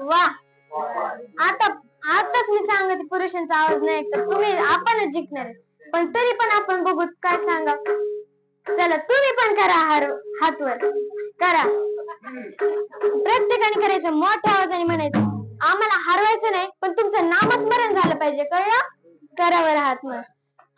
वा. आता आताच मी सांगते पुरुषांचा आवाज नाही तर तुम्ही आपणच जिंकणार पण तरी पण आपण बघू काय सांगा. चला तुम्ही पण करा हार हातवर. करा. प्रत्येकाने करायचं. मोठ्या आवाजाने म्हणायचं. आम्हाला हरवायचं नाही पण तुमचं नामस्मरण झालं पाहिजे. कळलं? करावर हात मग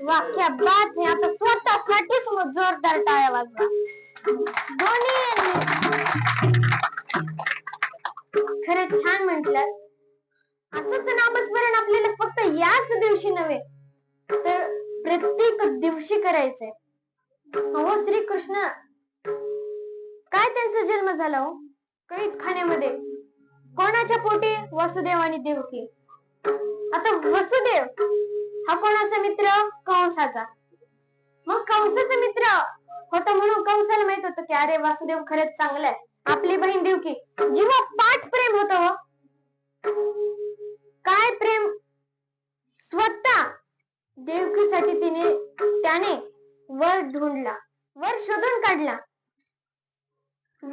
वा क्या बात है आता स्वतःसाठीच मग जोरदार टाळ्या वाजवा. दोन्ही खरंच छान म्हटलं. असंच नामस्मरण आपल्याला फक्त याच दिवशी नव्हे तर प्रत्येक दिवशी करायचंय. हो श्रीकृष्ण काय त्यांचा जन्म झाला हो? कैद खाण्यामध्ये. कोणाच्या पोटी? वसुदेव आणि देवकी. आता वसुदेव हा कोणाचा मित्र? कंसाचा. मग कंसाचा मित्र होता म्हणून कंसाला माहीत होत की अरे वासुदेव खरंच चांगला आहे. आपली बहीण देवकी. जेव्हा पाठ प्रेम होत हो काय प्रेम? स्वतः देवकीसाठी तिने त्याने वर ढूंढला. वर शोधून काढला.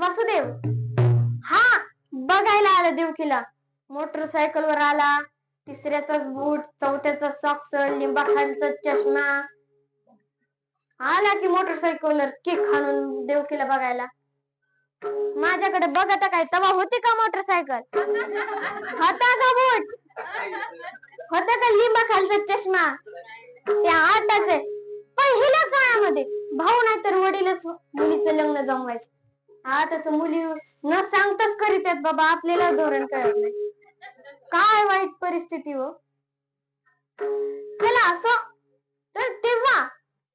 वासुदेव. हा बघायला आला देवकीला. मोटरसायकल वर आला. तिसऱ्याचाच बूट चौथ्याचा सॉक्स लिंबाखालचा चष्मा. आला की मोटरसायकलवर केक खाणून देवकीला बघायला. माझ्याकडे बघ आता काय तवा होती का मोटरसायकल? होता का बूट? होता का लिंबा खालचा चष्मा? त्या आताच आहे पहिल्या काळामध्ये भाऊ नाही तर वडीलच मुलीचं लग्न जमवायचे. हा त्याच मुली न सांगताच करीत आहेत बाबा आपल्याला धोरण कळत नाही. काय वाईट परिस्थिती हो. चला असं तर तेव्हा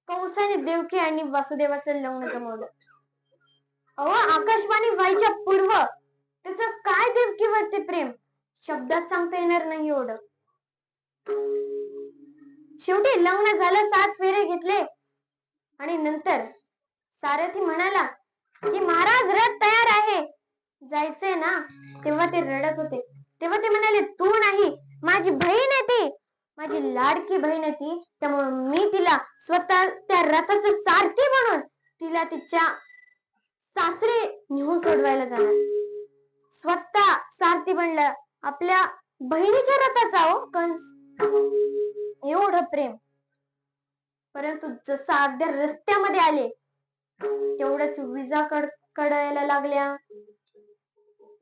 कंसाने देवकी आणि वासुदेवाचं लग्न जमवलं. अहो आकाशवाणी व्हायच्या पूर्व त्याच काय देवकीवरती प्रेम? शब्दात सांगता येणार नाही एवढं. शेवटी लग्न झालं सात फेरे घेतले. आणि नंतर सारथी म्हणाला की महाराज रथ तयार आहे. जायचंय ना? तेव्हा ते रडत होते. तेव्हा ते म्हणाले तू नाही माझी बहीण आहे ती. माझी लाडकी बहीण आहे ती. त्यामुळे मी तिला स्वतः त्या रथाचं सारथी म्हणून तिला तिच्या सासरे नेऊन सोडवायला जाणार. स्वतः सारथी बनलं. आपल्या बहिणीच्या रथाचा हो कंस. एवढं प्रेम. परंतु जसं अर्ध्या रस्त्यामध्ये आले तेवढंच विजा कड कडायला लागल्या.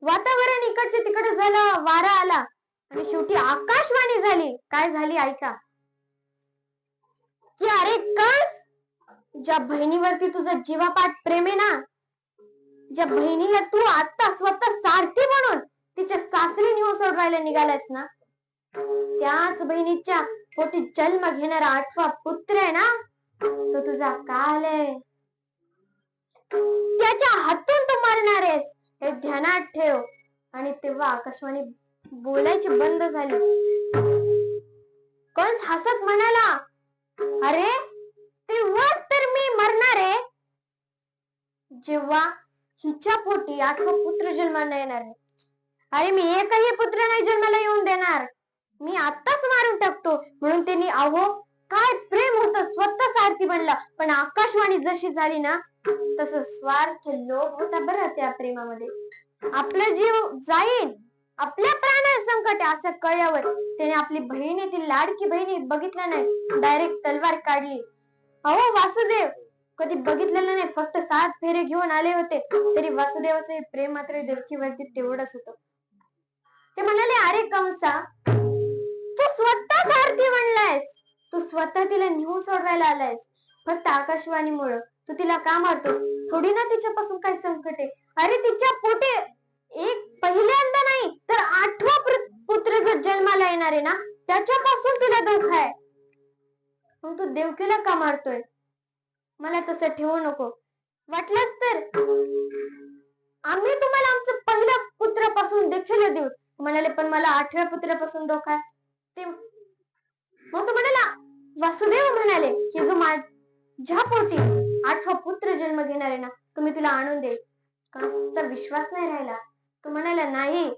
वातावरण इकडचे तिकडे झालं वारा आला. आणि शेवटी आकाशवाणी झाली. काय झाली ऐका. की अरे कस? ज्या बहिणीवरती तुझा जीवापाठ प्रेम आहे ना ज्या बहिणीला तू आता स्वतः सारथी म्हणून तिच्या सासरी नेऊन सोडवायला निघालायस ना त्याच बहिणीच्या पोटी जन्म घेणारा आठवा पुत्र आहे ना तो तुझा काल आहे. हे ध्यानात ठेव. आणि तेव्हा आकाशवाणी बोलायची बंद झाली. कंस हसत म्हणाला अरे तेव्हाच तर मी मरणार आहे. जेव्हा हिच्या पोटी आठवा पुत्र जन्माला येणार आहे. अरे मी एकही पुत्र नाही जन्माला येऊन देणार. मी आताच मारून टाकतो. म्हणून त्यांनी अहो काय प्रेम होत स्वतः सारथी बनला. पण आकाशवाणी जशी झाली ना तस स्वार्थ लोभ होता बरं त्या प्रेमामध्ये. आपला जीव जाईल आपल्या प्राणात संकट आहे असं कळल्यावर त्याने आपली बहिणी ती लाडकी बहिणी बघितलं नाही डायरेक्ट तलवार काढली. अहो वासुदेव! कधी बघितलेलं नाही फक्त सात फेरे घेऊन आले होते तरी वासुदेवाचे प्रेम मात्र देवकीवरती तेवढंच होत. ते म्हणाले अरे कंसा तू स्वतः सारथी म्हणलायस तू स्वतः तिला नेऊन सोडवायला आलायस फक्त आकाशवाणीमुळं. तू तिला का मारतोस थोडी ना तिच्यापासून काही संकट आहे. अरे तिच्या पोटे एक पहिल्यांदा नाही तर आठवा पुत्र जर जन्माला येणार आहे ना त्याच्यापासून तुला दुःख आहे. मग तू देवकीला का मारतोय? मला तसं ठेवू नको. वाटलंच तर आम्ही तुम्हाला आमचं पहिल्या पुत्रापासून देखील देऊ. म्हणाले पण मला आठव्या पुत्रापासून धोका आहे. ते मग तू म्हणाला वासुदेव म्हणाले की जो माझ्या पोटी आठवा पुत्र जन्म घेणार आहे ना तुम्ही तुला आणून देईल. कंसचा विश्वास नाही राहिला. तो म्हणाला नाही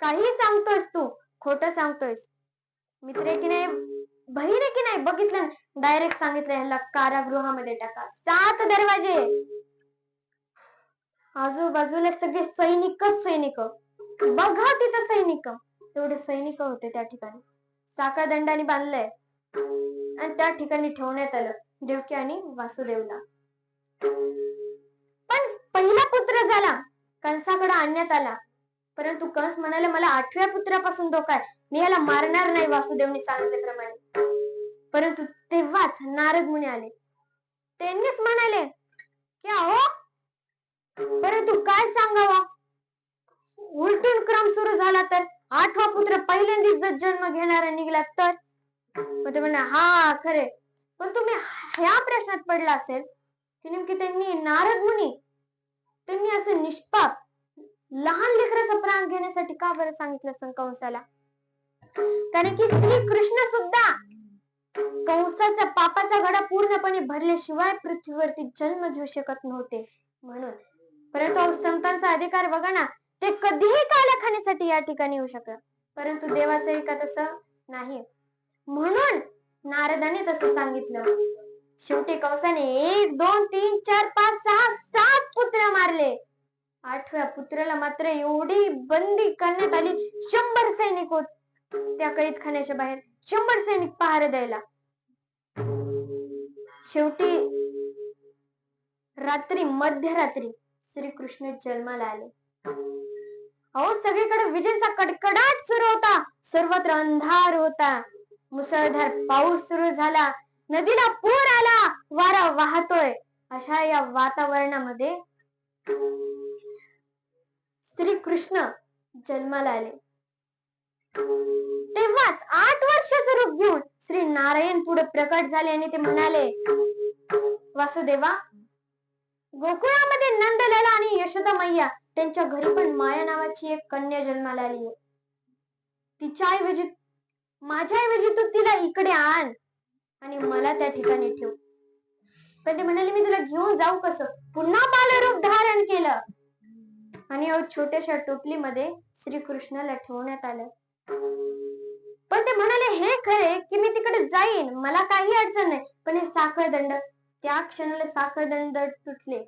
काही सांगतोयस तू? खोट सांगतोयस. मित्र आहे की नाही बहीण आहे की नाही बघितलं डायरेक्ट सांगितलं ह्याला कारागृहामध्ये टाका. सात दरवाजे. आजूबाजूला सगळे सैनिकच सैनिक. बघा तिथं सैनिक. एवढे सैनिक होते त्या ठिकाणी. साखर दंडाने बांधलंय. आणि त्या ठिकाणी ठेवण्यात आलं. देवकी आणि वासुदेवला. पण पहिला पुत्र झाला कंसाकडे आणण्यात आला. परंतु कंस म्हणाले मला आठव्या पुत्रापासून धोका आहे. मी याला मारणार नाही वासुदेवने सांगितल्याप्रमाणे. परंतु तेव्हाच नारद मुनी आले. त्यांनीच म्हणाले की अहो परंतु काय सांगावा? उलटून क्रम सुरू झाला तर आठवा पुत्र पहिल्यांदाच जन्म घेणारा निघाला तर? म्हणा हा खरे. पण तुम्ही ह्या प्रश्नात पडला असेल की नेमकी त्यांनी नारद मुनी त्यांनी असं निष्पाप लहान लेकराचा प्राण घेण्यासाठी का बरं सांगितलं असं कंसाला कारण की श्री कृष्ण सुद्धा कंसाचा पापाचा गडा पूर्णपणे भरल्याशिवाय पृथ्वीवरती जन्म घेऊ शकत नव्हते. म्हणून परंतु संतांचा अधिकार बघा ना ते कधीही कालखाण्यासाठी या ठिकाणी येऊ शकत. परंतु देवाचं एका तसं नाही म्हणून नारदाने तसं सांगितलं. शेवटी कंसाने एक दोन तीन चार पाच सहा सात पुत्र मारले. आठव्या पुत्राला मात्र एवढी बंदी करण्यात आली शंभर सैनिक होत. त्या कैद खाण्याच्या बाहेर शंभर सैनिक पहारे द्यायला. शेवटी रात्री मध्यरात्री श्रीकृष्ण जन्माला आले. अहो सगळीकडे विजेचा कडकडाट सुरू होता. सर्वत्र अंधार होता. मुसळधार पाऊस सुरू झाला. नदीला पूर आला वारा वाहतोय. अशा या वातावरणामध्ये श्री कृष्ण जन्माला आले. तेव्हाच आठ वर्षाचं रूप घेऊन श्री नारायण पुढे प्रकट झाले आणि ते म्हणाले वासुदेवा गोकुळामध्ये नंदलाला आणि यशोदा मैया त्यांच्या घरी पण माया नावाची एक कन्या जन्माला आली आहे. तिच्या ऐवजी माझ्या ऐवजी तू तिला इकडे आण. आणि मला त्या ठिकाणी ठेव. पण ते म्हणाले मी तुला घेऊन जाऊ कसं? पुन्हा बालरूप धारण केलं. आणि छोट्याशा टोपलीमध्ये श्रीकृष्णाला ठेवण्यात आलं. पण ते म्हणाले हे खरे की मी तिकडे जाईन. मला काही अडचण नाही. पण हे साखरदंड त्या क्षणाला साखरदंड तुटले.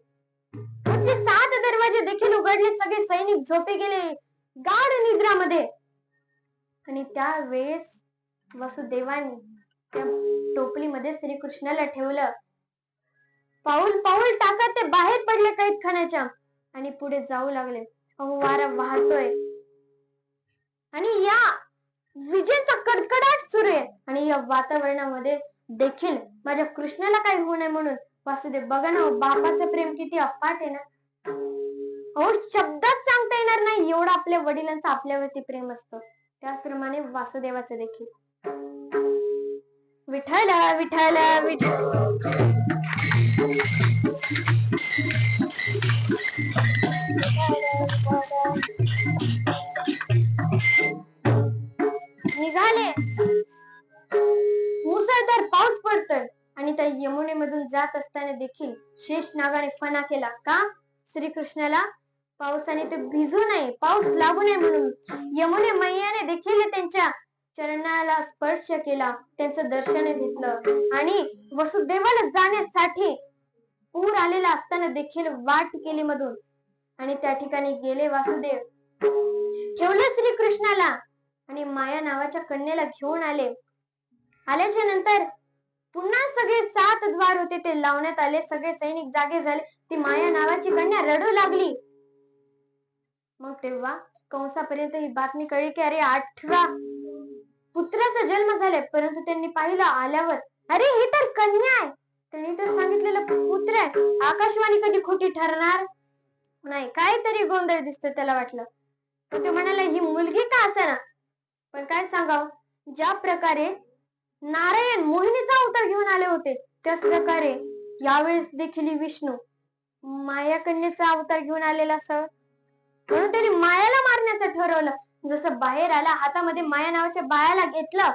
म्हणजे सात दरवाजे देखील उघडले सगळे सैनिक झोपे गेले गाढ निद्रामध्ये. आणि त्या वेळेस वसुदेवाने त्या टोपलीमध्ये श्रीकृष्णाला ठेवलं. पाऊल पाऊल टाकत ते बाहेर पडले कैद खाण्याच्या आणि पुढे जाऊ लागले. अहो वारा वाहतोय. आणि या विजेचा कडकडाट सुरू आहे. आणि या वातावरणामध्ये देखील माझ्या कृष्णाला काही होऊ नये म्हणून. वासुदेव बघा ना बापाचं प्रेम किती अफाट आहे ना. अहो शब्दात सांगता येणार नाही. एवढं आपल्या वडिलांचं आपल्यावरती प्रेम असतं. त्याचप्रमाणे वासुदेवाचं देखील. विठ्ठल विठ्ठल विठ्ठल. निघाले. मुसळधार पाऊस पडतोय. आणि त्या यमुनेमधून जात असताना देखील शेष नागाने फना केला. का? श्रीकृष्णाला पावसाने ते भिजू नये पाऊस लागू नये म्हणून. यमुने मैयाने देखील त्यांच्या चरणाला स्पर्श केला. त्यांचं दर्शन घेतलं. आणि वसुदेवाला जाण्यासाठी पूर आलेला असताना देखील वाट केली मधून. आणि त्या ठिकाणी गेले वासुदेव. ठेवलं श्रीकृष्णाला आणि माया नावाच्या कन्याला घेऊन आले. आल्याच्यानंतर पुन्हा सगळे सात द्वार होते. ते लावण्यात आले. सगळे सैनिक जागे झाले. ती माया नावाची कन्या रडू लागली. मग तेव्हा कंसापर्यंत ही बातमी कळली की अरे आठवा पुत्राचा जन्म झालाय परंतु त्यांनी पाहिलं आल्यावर अरे हे तर कन्या आहे. त्यांनी तर सांगितलेलं पुत्र आहे. आकाशवाणी कधी खोटी ठरणार? नाही काहीतरी गोंधळ दिसत त्याला वाटलं. पण ते म्हणाला ही मुलगी का ना पण काय सांगाव? ज्या प्रकारे नारायण मोहिनीचा अवतार घेऊन आले होते त्याच प्रकारे यावेळेस देखील विष्णू माया कन्येचा अवतार घेऊन आलेला सर. म्हणून त्यांनी मायाला मारण्याचं ठरवलं. जसं बाहेर आला हातामध्ये माया नावाच्या बाळाला घेतलं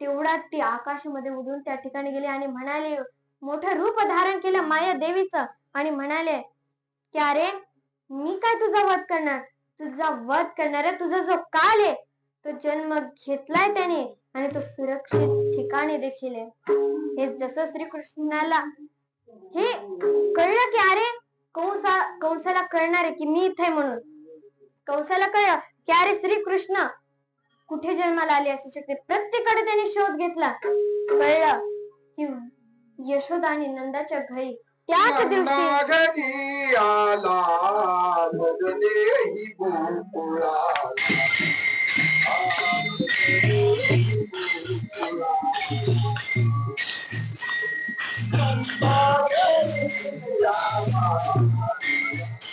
तेवढ्यात ती आकाशामध्ये उडून त्या ठिकाणी गेली आणि म्हणाले मोठं रूप धारण केलं माया देवीचं. आणि म्हणाले की अरे मी काय तुझा वध करणार? तुझा वध करणार तुझा जो काल आहे तो जन्म घेतलाय त्याने आणि तो सुरक्षित ठिकाणी देखील आहे. हे जसं श्रीकृष्णाला हे कळलं की अरे कंसा कंसाला कळणार आहे की मी इथे म्हणून. कंसाला कळलं की अरे श्रीकृष्ण कुठे जन्माला आले असू शकते? प्रत्येकाकडे त्यांनी शोध घेतला. कळलं? की यशोदा आणि नंदाच्या घरी त्याच दिवशी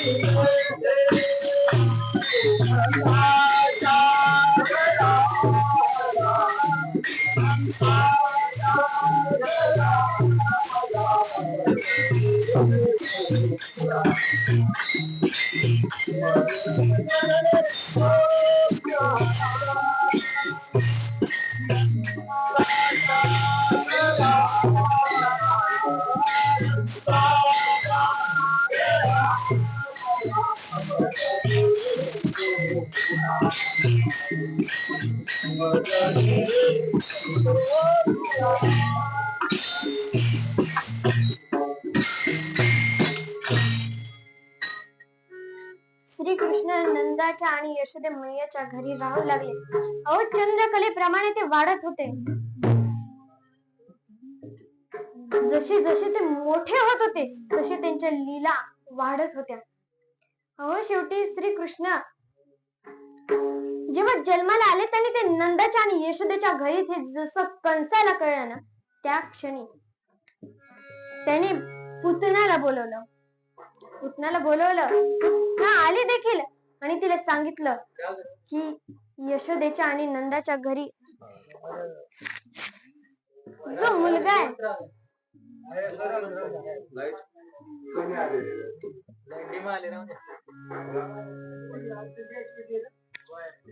मदनेही गोकुळा श्रीकृष्ण नंदाच्या आणि यशोदे मैयाच्या घरी राहू लागले. अहो चंद्रकलेप्रमाणे ते वाढत होते. जसे जसे ते मोठे होत होते तसे त्यांच्या लीला वाढत होत्या. अहो शेवटी श्रीकृष्ण जेव्हा जन्माला आले त्यांनी ते नंदाच्या आणि यशोदेच्या घरी ते जसं कंसाला कळलं ना त्या क्षणी त्याने पुतनाला बोलवलं. पुतनाला बोलवलं. पुतना आली देखील. आणि तिला सांगितलं की यशोदेच्या आणि नंदाच्या घरी जो मुलगा आहे.